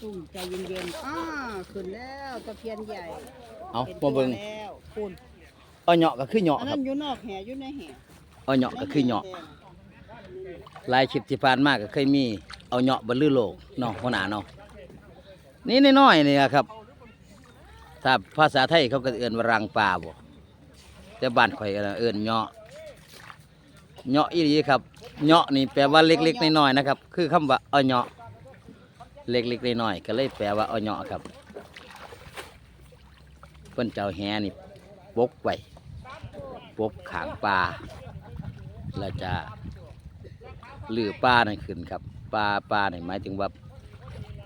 ซุ่มใจเย็นๆอ้าขึ้นแล้วตะเพียนใหญ่เอาห็นมาเบิ่งตัวแล้วคุณเอาเหยาะก็คือเหยาะอันคนั้รับนอยู่นอกแห่อยู่ในแห่เอาเหยาะก็คือเหยาะหลายคลิปที่ผ่านมาก็เคยมีเอาเหยาะบรรลือโลกเนาะหัวหน้าเนาะนี่น้อยๆนี่ครับ ถ้าภาษาไทยเขาก็เอื้อนว่ารังปลาบ่แต่บ้านข่อยก็เอื้อนเหยาะเหยาะอีหลีครับเหยาะนี่แปลว่าเล็กๆน้อยๆนะครับ คือคำว่าเอาเหยาะ เล็กๆน้อยๆก็เลยแปลว่าเอาเหยาะครับเพิ่นเจ้าแหนี่ปกไว้ปกขางปลาแล้วจะลือปลานั่นขึ้นครับปลาปลานี่หมายถึงว่า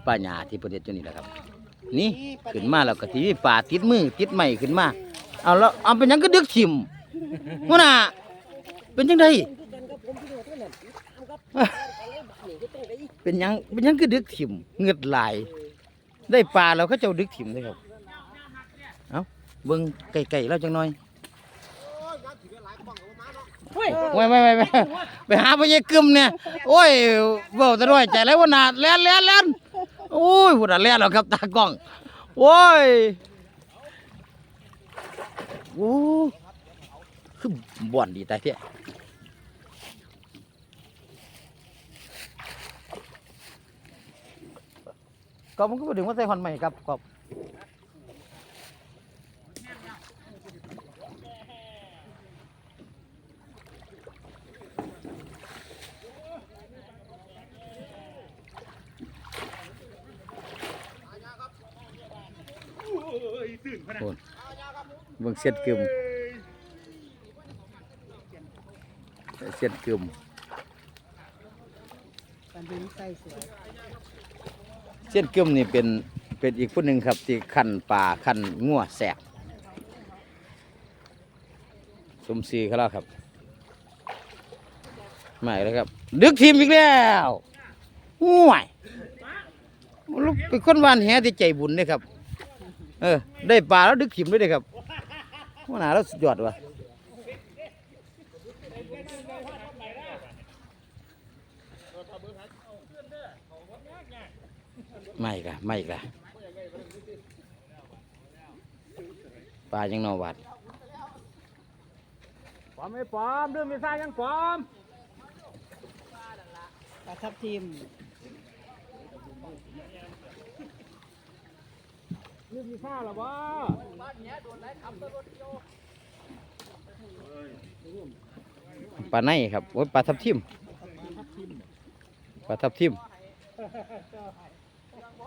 ปลาหญ้าที่ประเทศจุนี่แหละครับ นี่ขึ้นมาแล้วก็ทีนี้ป่าติดมือติดไม้ขึ้นมาเอาแล้วเอาเป็นยังก็ดึกทิมหัวหน้าเป็นจังได เป็นหยังเป็นหยังก็ดึกทิมเงือดไหลาย ได้ปลาแล้วเขาเจ้าดึกทิมเลยครับ เอาเบิ่งไก่ๆแล้วจังหน่อยไว้ไว้ไว้ไว้ไปหาพญากึมเนี่ยโอ้ยเว้าแตะน้อยใจแล้วว่านาแล่นแล่นแล่นโอ้ยหุ่นแล่แล้วครับตากล้องโอ้ยโอ้คือบ่อนดีแต่เที่ย ก็มันก็บ่ถึงว่าใส่หอนใหม่ครับกอบโอนเบิ่งเสียดกึมเสียดกึมกันดึงใส่สวยเสียดกึมนี่เป็นเป็นอีกผู้หนึ่งครับที่ขันป่าขันงัวแสบสมศรีเขาแล้วครับไม่แล้วครับ ดึกทีมอีกแล้วห่วยลูกเป็นคนวานแหที่ใจบุญเลยครับ เออ ได้ปลาแล้วดึกทีมด้วยเลยครับว่าหนาแล้วสุดยอดว่ะ ไม่กะไม่กะปลายังนอวัดปลอมไม่ปลอมเรื่องไม่ทราบยังปลอมปลาทับทิมเรื่องมีค่าหรอวะปลาในครับโอ้ยปลาทับทิมปลาทับทิม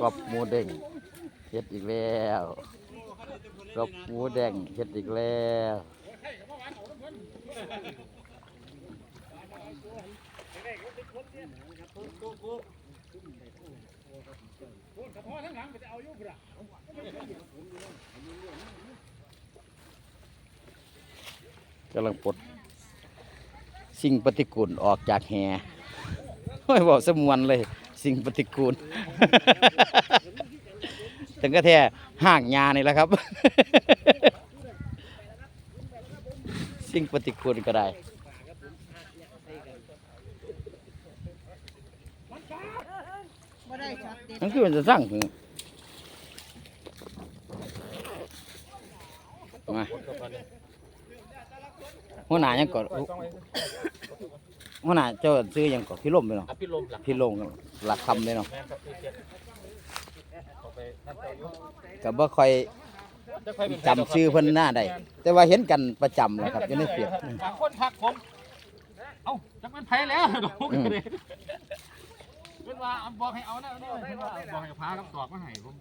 กรอบหมูเด้งเฮ็ดอีกแล้วกรอบหมูแดงเฮ็ดอีกแล้วกำลังปลดสิ่งปฏิกูลออกจากแหโอ้ยบอกสมวนเลย สิ่งปฏิกูล ถึงก็แท้ห่างยานี่แหละครับ สิ่งปฏิกูลก็ได้นั่นคือมันจะสร้างถึงมาหัวหน้ายังก่อน หัวหน้าเจ้าซื้อหยังก่อนพี่ลมไปเนาะ อภิรมหลักพี่ลงหลักคำเลยเนาะแม่ครับที่เจ็ดเอาไปนั่นเจ้าอยู่ก็บ่ค่อยจะค่อยเป็นจำชื่อเพิ่นหน้าได้แต่ว่าเห็นกันประจำแหละครับอยู่ในเฟียดบางคนทักผม เอ้าจะเป็นไผแล้วดอกเลยเป็นว่าบอกให้เอานะเอานะเป็นว่าบอกให้พากับตอกมาให้ผม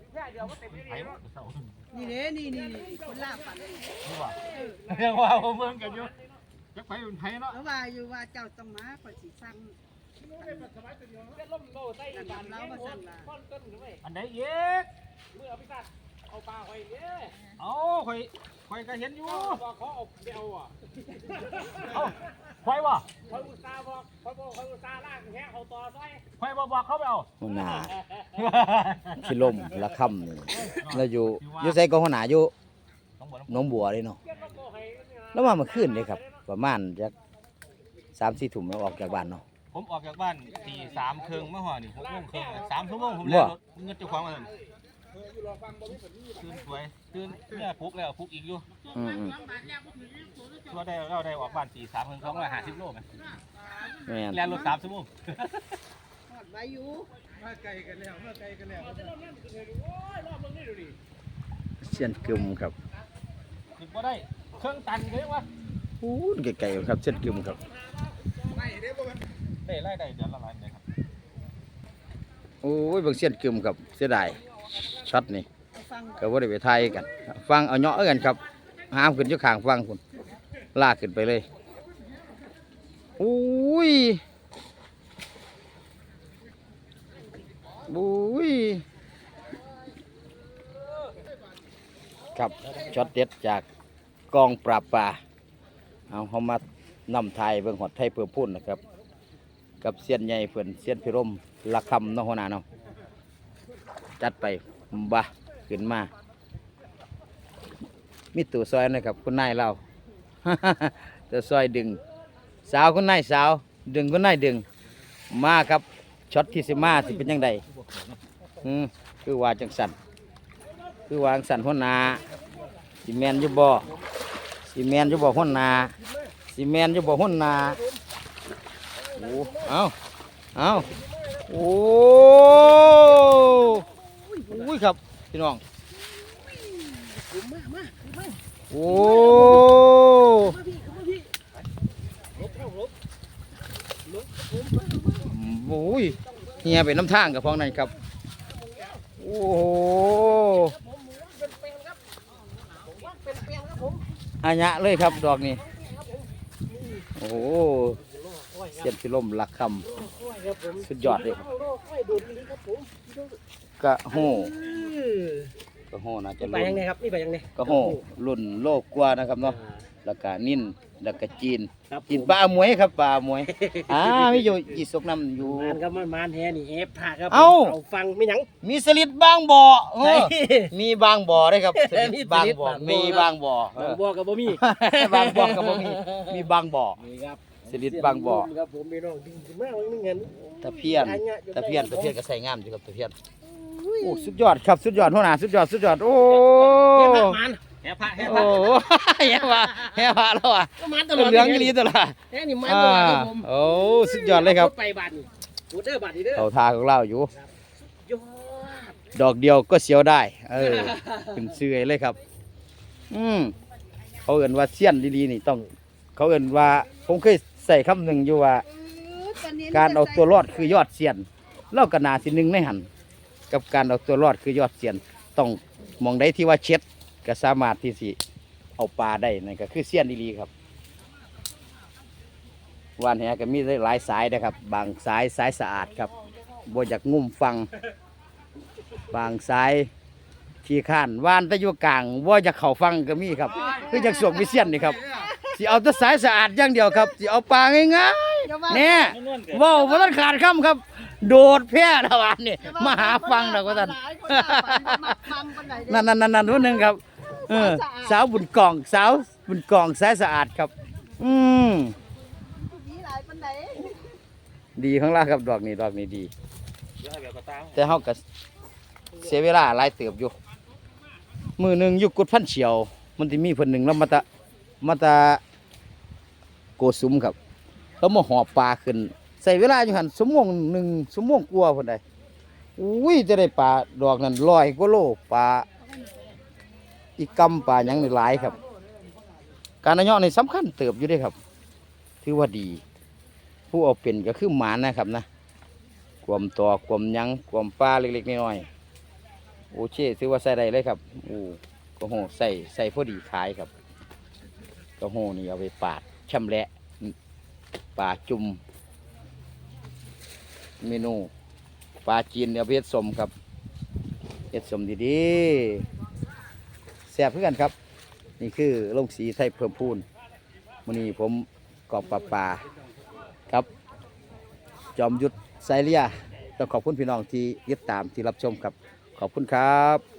เป็นไผแล้วเศร้านี่เด้นี่นี่นี่คนลาบปัดนี่ว่ายังว่าผมเบิ่งกันอยู่ จะไปเป็นไผเนาะ แล้วว่าอยู่ว่าเจ้าต้องมาข่อยสิสั่งเราก็สั่นละอันไหนเย็กเมื่อพิซซ่าเอาปลาไว้เย้เอาข่อยข่อยก็เห็นอยู่ บอกเขาเอาเดียวอะเอาข่อยวะข่อยอุตส่าห์บอกข่อยบอกข่อยอุตส่าห์ล่างแค่เอาต่อซอยข่อยบอกบอกเขาไปเอาหัวหน้าที่ล่มละค่ำนี่แล้วอยู่อยู่ไสก็หัวหน้าอยู่หนองบัวเลยเนาะ แล้วมาเมื่อคืนเลยครับ ประมาณจัก3-4ทุ่มแล้วออกจากบ้านเนาะ ผมออกจากบ้านตีสามครึ่งเมื่อวานนี่หกโมงครึ่งสามชั่วโมงผมบ่เลยรถเงินเจ้าของมันตื่นสวยตื่นเนี่ยปลุกแล้วปลุกอีกอยู่อืมอืมชัวได้เราได้ออกบ้านตีสามครึ่งสองร้อยห้าสิบโลไหมแม่นแล่นรถสามชั่วโมงทอดไว้อยู่เสียนกึมครับขึ้นบ่ได้เครื่องตันเลยวะอู้ไกลๆครับเสียนกึมครับได้ไล่ได้เดือนละล้านเลยครับโอ้ยเบิ่งเสียนกึมครับเสียดายช็อตนี่ไปฟังก็บ่ได้ไปถ่ายกัน ฟังเอาเหาะเอากันครับห้ามขึ้นอยู่ข้างฟังพุ่นลากขึ้นไปเลยอุ้ยอุ้ยครับช็อตเด็ดจากกองปราบปลา เอาเขามานำไทยเบิ่งหอดไทยเพื่อพุ่นนะครับ กับเสียนใหญ่เพื่อนเสียนพิรมละคำเนาะหัวหน้าเนาะจัดไปบ่าขึ้นมา มีตัวซอยนะครับคุณนายเราตัวซอยดึง สาวคุณนายสาว ดึงคุณนายดึง มาครับช็อตที่สิมาสิเป็นยังไงอืมคือว่าจังสันคือวางสันหัวหนาสิแมนยู่บ่ สิแมนอยู่บ่หัวหนาสิแมนอยู่บ่หัวหนาโอ้เอาเอาโอ้อุ้ยครับพี่น้องโอ้โอ้ยเฮียเป็นน้ำทางกับพองนั่นครับ โอ้ โหอัญะเลยครับดอกนี้ โอ้โหเสียนพิลมหลักคำสุดยอดเลยครับกะโหกะโหน่าจะไปรุ่ยังนไงครับนี่ไปยังไงกะโหรุ่นโลกกว่านะครับเนาะแล้วก็นิ่น แล้วก็จีนครับจีนปลาหมวยครับปลาหมวยอ่ามีอยู่ยีสกน้ำอยู่ มันก็มันมานแท้นี่เอฟผ่าครับเอ้าเอาฟังไม่หยัง มีสลิดบางบ่อเออใช่มีบางบ่อด้วยครับสลิดมีสลิดบางบ่อบางบ่อ มีบางบ่อเออบอกกับบ่มีบางบ่อกับบ่มีมีบางบ่อ นี่ครับสลิดบางบ่อ ครับผมพี่น้องดึงขึ้นมาวันนึงเงินตะเพียนตะเพียนตะเพียนก็ใส่งามอยู่ครับตะเพียนโอ้สุดยอดครับสุดยอดหัวหน้าสุดยอดสุดยอดโอ้แค่ผ่ามันแห่พระแห่โอ้พระ แย่ว่าแย่ว่าแล้วอะก็มันตลอดเหลืองอีหลีตวละแค่นี่มันอ่าตลอดครับผมโอ้สุดยอดเลยครับไปบาทนี่โูเดอร์บาทนี่เด้อเขาทาของเราอยู่ยอดดอกเดียวก็เสียวได้ เออขึ้นเสื่อยเลยครับ อืมเขาเอื่นว่าเสี้ยนดีๆนี่ต้อง เขาเอื่นว่าผมเคยใส่คำหนึ่งอยู่ว่า การเอาตัวรอดคือยอดเสี้ยนเล่ากระนาสิหนึ่งในหันกับการเอาตัวรอดคือยอดเสียนต้องมองได้ที่ว่าเช็ดก็สามารถที่สิ เอาปลาได้นั่นก็คือเสี้ยนดีๆครับวานแหก็มีหลายสายนะครับ บางสายสายสะอาดครับบ่อยากงุ่มฟัง บางสายที่ข้านว่านแตะอยู่กลางว่าจะเข่าฟังก็มีครับ คือจากสวมวิเซียนนี่ครับสิเอาแต่สายสะอาดอย่างเดียวครับสิเอาปลาง่ายอย่าว่าๆเนี่ยเว้าบ่ทันขาดคำครับ โดดแพร่ตะวันนี่มาหาฟังดอกว่าท่านหลายคนด่าไปบ่มักฟังปานใดเด้นั่นนั่นนั่นนั่นคนหนึ่งครับ เออ สาวบุญกอง สาวบุญกองสายสะอาดครับ อืมดีหลายปานใดดีของเราครับดอกนี้ดอกนี้ดีเดี๋ยวให้แบบกระตาแต่เฮาก็เสียเวลาหลายเติบอยู่ มือหนึ่งอยู่กุดพันเฉียว มันสิมีเพิ่นหนึ่งแล้วมาตะมาตะโกสุมครับ แล้วมาหอบปลาขึ้น ใส่เวลาอยู่หันสมงหนึ่งสมงกลัวาเพิ่นได้อุ้ยจะได้ปลาดอกนั้นร้อยกว่าโลปลา อีกกำปลาหยังในหลายครับ การนายอนี่สำคัญเติบอยู่ด้ครับ ถือว่าดี ผู้เอาเป็นก็คือหมานะครับนะกวมตัวกวมยังกวมปลาเล็กๆน้อยๆโอเคถือว่าใส่ได้เลยครับโอ้กระโหใส่ใส่พอดีขายครับกระโหนี่เอาไปปาดชำแหละปลาจุ่มเมนูปลาจีนเดี๋ยวไปเฮ็ดสมครับเฮ็ดสมดีๆ แซ่บเพื่อกันครับ นี่คือโรงสีไทยเพิ่มพูนมือนี้ผมกอบปลาปลาครับ จอมยุทธไซเลียต้องขอบคุณพี่น้องที่ยึดตามที่รับชมครับ ขอบคุณครับ